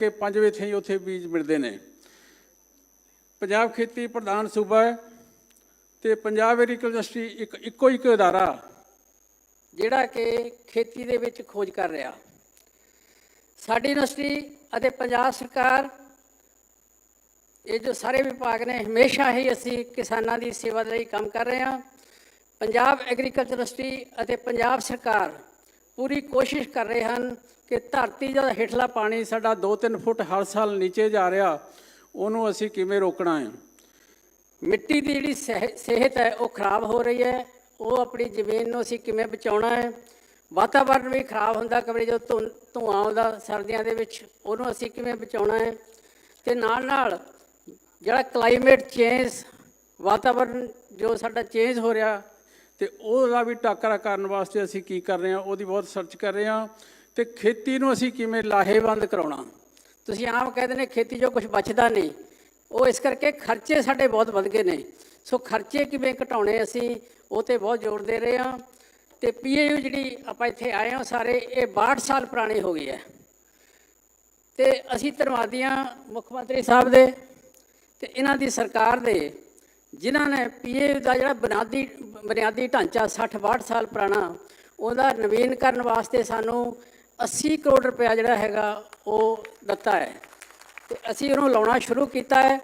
ਕਿ ਪੰਜਵੇਂ ਥਾਂ ਹੀ ਉੱਥੇ ਬੀਜ ਮਿਲਦੇ ਨੇ। ਪੰਜਾਬ ਖੇਤੀ ਪ੍ਰਧਾਨ ਸੂਬਾ ਹੈ ਤੇ ਪੰਜਾਬ ਐਗਰੀਕਲਚਰ ਯੂਨੀਵਰਸਿਟੀ ਇੱਕ ਇੱਕੋ ਇੱਕ ਅਦਾਰਾ ਜਿਹੜਾ ਕਿ ਖੇਤੀ ਦੇ ਵਿੱਚ ਖੋਜ ਕਰ ਰਿਹਾ। ਸਾਡੀ ਯੂਨੀਵਰਸਿਟੀ ਅਤੇ ਪੰਜਾਬ ਸਰਕਾਰ, ਇਹ ਜੋ ਸਾਰੇ ਵਿਭਾਗ ਨੇ, ਹਮੇਸ਼ਾ ਹੀ ਅਸੀਂ ਕਿਸਾਨਾਂ ਦੀ ਸੇਵਾ ਦੇ ਲਈ ਕੰਮ ਕਰ ਰਹੇ ਹਾਂ। ਪੰਜਾਬ ਐਗਰੀਕਲਚਰ ਯੂਨੀਵਰਸਿਟੀ ਅਤੇ ਪੰਜਾਬ ਸਰਕਾਰ ਪੂਰੀ ਕੋਸ਼ਿਸ਼ ਕਰ ਰਹੇ ਹਨ ਕਿ ਧਰਤੀ ਦਾ ਹੇਠਲਾ ਪਾਣੀ ਸਾਡਾ 2-3 ਫੁੱਟ ਹਰ ਸਾਲ ਨੀਚੇ ਜਾ ਰਿਹਾ, ਉਹਨੂੰ ਅਸੀਂ ਕਿਵੇਂ ਰੋਕਣਾ ਹੈ? ਮਿੱਟੀ ਦੀ ਜਿਹੜੀ ਸਿਹ- ਸਿਹਤ ਹੈ, ਉਹ ਖਰਾਬ ਹੋ ਰਹੀ ਹੈ। ਉਹ ਆਪਣੀ ਜ਼ਮੀਨ ਨੂੰ ਅਸੀਂ ਕਿਵੇਂ ਬਚਾਉਣਾ ਹੈ? ਵਾਤਾਵਰਣ ਵੀ ਖਰਾਬ ਹੁੰਦਾ ਕਦੇ ਜਦੋਂ ਧੁੰ- ਧੂੰਆਂ ਆਉਂਦਾ, ਸਰਦੀਆਂ ਦੇ ਵਿੱਚ, ਉਹਨੂੰ ਅਸੀਂ ਕਿਵੇਂ ਬਚਾਉਣਾ ਹੈ? ਤੇ ਨਾਲ ਨਾਲ ਜਿਹੜਾ ਕਲਾਈਮੇਟ ਚੇਂਜ ਵਾਤਾਵਰਣ ਜੋ ਸਾਡਾ ਚੇਂਜ ਹੋ ਰਿਹਾ ਤੇ ਉਹਦਾ ਵੀ ਟਾਕਰਾ ਕਰਨ ਵਾਸਤੇ ਅਸੀਂ ਕੀ ਕਰ ਰਹੇ ਹਾਂ, ਉਹਦੀ ਬਹੁਤ ਸਰਚ ਕਰ ਰਹੇ ਹਾਂ ਤੇ ਖੇਤੀ ਨੂੰ ਅਸੀਂ ਕਿਵੇਂ ਲਾਹੇਵੰਦ ਕਰਾਉਣਾ? ਤੁਸੀਂ ਆਮ ਕਹਿੰਦੇ ਨੇ ਖੇਤੀ ਜੋ ਕੁਝ ਬਚਦਾ ਨਹੀਂ, ਉਹ ਇਸ ਕਰਕੇ ਖਰਚੇ ਸਾਡੇ ਬਹੁਤ ਵੱਧ ਗਏ ਨੇ। ਸੋ ਖਰਚੇ ਕਿਵੇਂ ਘਟਾਉਣੇ ਅਸੀਂ, ਉਹ ਤੇ ਬਹੁਤ ਜ਼ੋਰ ਦੇ ਰਹੇ ਹਾਂ। ਤੇ ਪੀਏਯੂ ਜਿਹੜੀ ਆਪਾਂ ਇੱਥੇ ਆਏ ਹਾਂ ਸਾਰੇ, ਇਹ 62 ਸਾਲ ਪੁਰਾਣੀ ਹੋ ਗਈ ਹੈ। ਤੇ ਅਸੀਂ ਧੰਨਵਾਦੀ ਹਾਂ ਮੁੱਖ ਮੰਤਰੀ ਸਾਹਿਬ ਦੇ ਤੇ ਇਹਨਾਂ ਦੀ ਸਰਕਾਰ ਦੇ, ਜਿਨ੍ਹਾਂ ਨੇ ਪੀਏਯੂ ਦਾ ਜਿਹੜਾ ਬੁਨਿਆਦੀ ਬੁਨਿਆਦੀ ਢਾਂਚਾ 60 62 ਸਾਲ ਪੁਰਾਣਾ, ਉਹਦਾ ਨਵੀਨਕਰਨ ਵਾਸਤੇ ਸਾਨੂੰ 80 ਕਰੋੜ ਰੁਪਇਆ ਜਿਹੜਾ ਹੈਗਾ ਉਹ ਦਿੱਤਾ ਹੈ। ਤੇ ਅਸੀਂ ਉਹਨੂੰ ਲਾਉਣਾ ਸ਼ੁਰੂ ਕੀਤਾ ਹੈ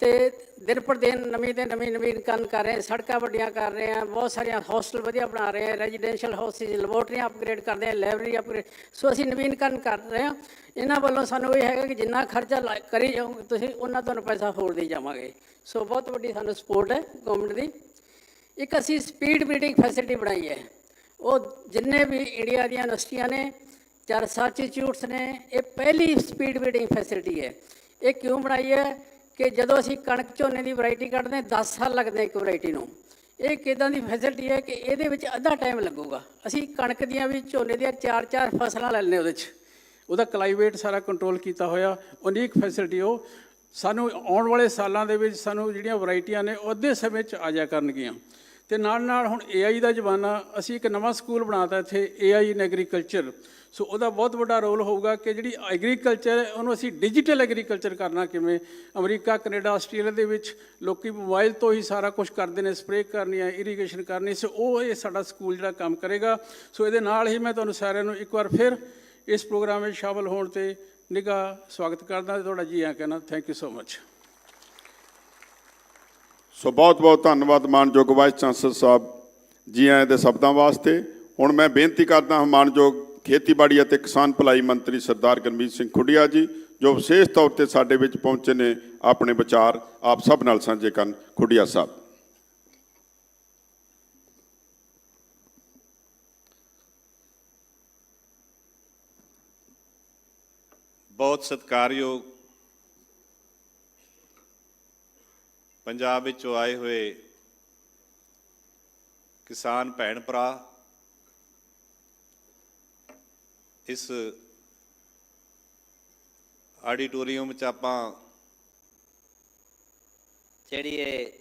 ਤੇ ਦਿਨ ਪਰ ਦਿਨ ਨਵੀਂ ਤੇ ਨਵੀਂ ਨਵੀਨਕਰਨ ਕਰ ਰਹੇ, ਸੜਕਾਂ ਵੱਡੀਆਂ ਕਰ ਰਹੇ ਹਾਂ, ਬਹੁਤ ਸਾਰੀਆਂ ਹੌਸਟਲ ਵਧੀਆ ਬਣਾ ਰਹੇ ਹਾਂ, ਰੈਜ਼ੀਡੈਂਸ਼ੀਅਲ ਹਾਊਸਿਸ, ਲੈਬੋਰਟਰੀਆਂ ਅਪਗ੍ਰੇਡ ਕਰਦੇ ਹਾਂ, ਲਾਇਬ੍ਰੇਰੀ ਅਪਗ੍ਰੇਡ, ਸੋ ਅਸੀਂ ਨਵੀਨਕਰਨ ਕਰ ਰਹੇ ਹਾਂ। ਇਹਨਾਂ ਵੱਲੋਂ ਸਾਨੂੰ ਇਹ ਹੈਗਾ ਕਿ ਜਿੰਨਾ ਖਰਚਾ ਲਾ- ਕਰੀ ਜਾਓਗੇ ਤੁਸੀਂ ਉਹਨਾਂ ਤੁਹਾਨੂੰ ਪੈਸਾ ਹੋਰ ਦੇ ਜਾਵਾਂਗੇ। ਸੋ ਬਹੁਤ ਵੱਡੀ ਸਾਨੂੰ ਸਪੋਰਟ ਹੈ ਗਵਰਨਮੈਂਟ ਦੀ। ਇੱਕ ਅਸੀਂ ਸਪੀਡ ਬਰੀਡਿੰਗ ਫੈਸਿਲਿਟੀ ਬਣਾਈ ਹੈ। ਉਹ ਜਿੰਨੇ ਵੀ ਇੰਡੀਆ ਦੀਆਂ ਯੂਨੀਵਰਸਿਟੀਆਂ ਨੇ, ਚਾਰ ਰਿਸਰਚ ਇੰਸਟੀਚਿਊਟਸ ਨੇ, ਇਹ ਪਹਿਲੀ ਸਪੀਡ ਬਰੀਡਿੰਗ ਫੈਸਿਲਿਟੀ ਹੈ। ਇਹ ਕਿਉਂ ਬਣਾਈ ਹੈ ਕਿ ਜਦੋਂ ਅਸੀਂ ਕਣਕ ਝੋਨੇ ਦੀ ਵੈਰਾਈਟੀ ਕੱਢਦੇ ਹਾਂ 10 ਸਾਲ ਲੱਗਦੇ ਇੱਕ ਵੈਰਾਈਟੀ ਨੂੰ। ਇਹ ਕਿਦਾਂ ਦੀ ਫੈਸਿਲਿਟੀ ਹੈ ਕਿ ਇਹਦੇ ਵਿੱਚ ਅੱਧਾ ਟਾਈਮ ਲੱਗੂਗਾ। ਅਸੀਂ ਕਣਕ ਦੀਆਂ ਵੀ ਝੋਨੇ ਦੀਆਂ ਚਾਰ ਚਾਰ ਫਸਲਾਂ ਲੈ ਲੈਂਦੇ ਉਹਦੇ 'ਚ। ਉਹਦਾ ਕਲਾਈਮੇਟ ਸਾਰਾ ਕੰਟਰੋਲ ਕੀਤਾ ਹੋਇਆ। ਉਨੀਕ ਫੈਸਿਲਿਟੀ ਉਹ ਸਾਨੂੰ ਆਉਣ ਵਾਲੇ ਸਾਲਾਂ ਦੇ ਵਿੱਚ ਸਾਨੂੰ ਜਿਹੜੀਆਂ ਵੈਰਾਈਟੀਆਂ ਨੇ ਉਹ ਅੱਧੇ ਸਮੇਂ 'ਚ ਆ ਜਾ ਕਰਨਗੀਆਂ। ਤੇ ਨਾਲ ਨਾਲ ਹੁਣ AI ਦਾ ਜ਼ਮਾਨਾ, ਅਸੀਂ ਇੱਕ ਨਵਾਂ ਸਕੂਲ ਬਣਾਤਾ ਇੱਥੇ AI ਇਨ ਐਗਰੀਕਲਚਰ ਸੋ ਉਹਦਾ ਬਹੁਤ ਵੱਡਾ ਰੋਲ ਹੋਊਗਾ ਕਿ ਜਿਹੜੀ ਐਗਰੀਕਲਚਰ ਹੈ, ਉਹਨੂੰ ਅਸੀਂ ਡਿਜੀਟਲ ਐਗਰੀਕਲਚਰ ਕਰਨਾ ਕਿਵੇਂ? ਅਮਰੀਕਾ, ਕੈਨੇਡਾ, ਆਸਟ੍ਰੇਲੀਆ ਦੇ ਵਿੱਚ ਲੋਕੀ ਮੋਬਾਈਲ ਤੋਂ ਹੀ ਸਾਰਾ ਕੁਝ ਕਰਦੇ ਨੇ ਸਪਰੇਅ ਕਰਨੀ ਹੈ ਇਰੀਗੇਸ਼ਨ ਕਰਨੀ, ਸੋ ਉਹ ਇਹ ਸਾਡਾ ਸਕੂਲ ਜਿਹੜਾ ਕੰਮ ਕਰੇਗਾ। ਸੋ ਇਹਦੇ ਨਾਲ ਹੀ ਮੈਂ ਤੁਹਾਨੂੰ ਸਾਰਿਆਂ ਨੂੰ ਇੱਕ ਵਾਰ ਫਿਰ ਇਸ ਪ੍ਰੋਗਰਾਮ ਵਿੱਚ ਸ਼ਾਮਲ ਹੋਣ ਤੇ ਨਿੱਘਾ ਸਵਾਗਤ ਕਰਦਾ ਤੇ ਤੁਹਾਡਾ ਜੀ ਆਇਆਂ ਕਹਿਣਾ ਥੈਂਕ ਯੂ ਸੋ ਮਚ ਸੋ ਬਹੁਤ ਬਹੁਤ ਧੰਨਵਾਦ ਮਾਨਯੋਗ ਵਾਈਸ ਚਾਂਸਲਰ ਸਾਹਿਬ ਜੀ ਆਇਆਂ ਦੇ ਸ਼ਬਦਾਂ ਵਾਸਤੇ। ਹੁਣ ਮੈਂ ਬੇਨਤੀ ਕਰਦਾ ਹਾਂ ਮਾਨਯੋਗ ਖੇਤੀਬਾੜੀ ਅਤੇ ਕਿਸਾਨ ਭਲਾਈ ਮੰਤਰੀ ਸਰਦਾਰ ਗਰਮੀਤ ਸਿੰਘ ਖੁੱਡੀਆ ਜੀ, ਜੋ ਵਿਸ਼ੇਸ਼ ਤੌਰ ਤੇ ਸਾਡੇ ਵਿੱਚ ਪਹੁੰਚੇ ਨੇ, ਆਪਣੇ ਵਿਚਾਰ ਆਪ ਸਭ ਨਾਲ ਸਾਂਝੇ ਕਰਨ ਖੁੱਡੀਆ ਸਾਹਿਬ। ਬਹੁਤ ਸਤਿਕਾਰਯੋਗ ਪੰਜਾਬ ਵਿੱਚੋਂ ਆਏ ਹੋਏ ਕਿਸਾਨ ਭੈਣ ਭਰਾ ਇਸ ਆਡੀਟੋਰੀਅਮ 'ਚ ਆਪਾਂ ਜਿਹੜੀ ਇਹ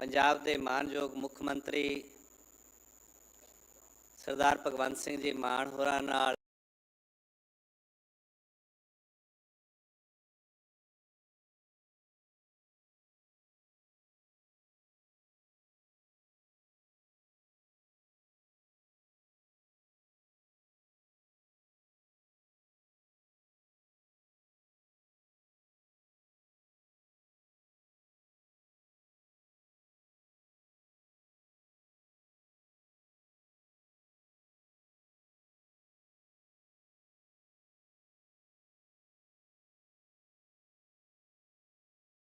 ਪੰਜਾਬ ਦੇ ਮਾਨਯੋਗ ਮੁੱਖ ਮੰਤਰੀ ਸਰਦਾਰ ਭਗਵੰਤ ਸਿੰਘ ਜੀ ਮਾਨ ਹੋਰਾਂ ਨਾਲ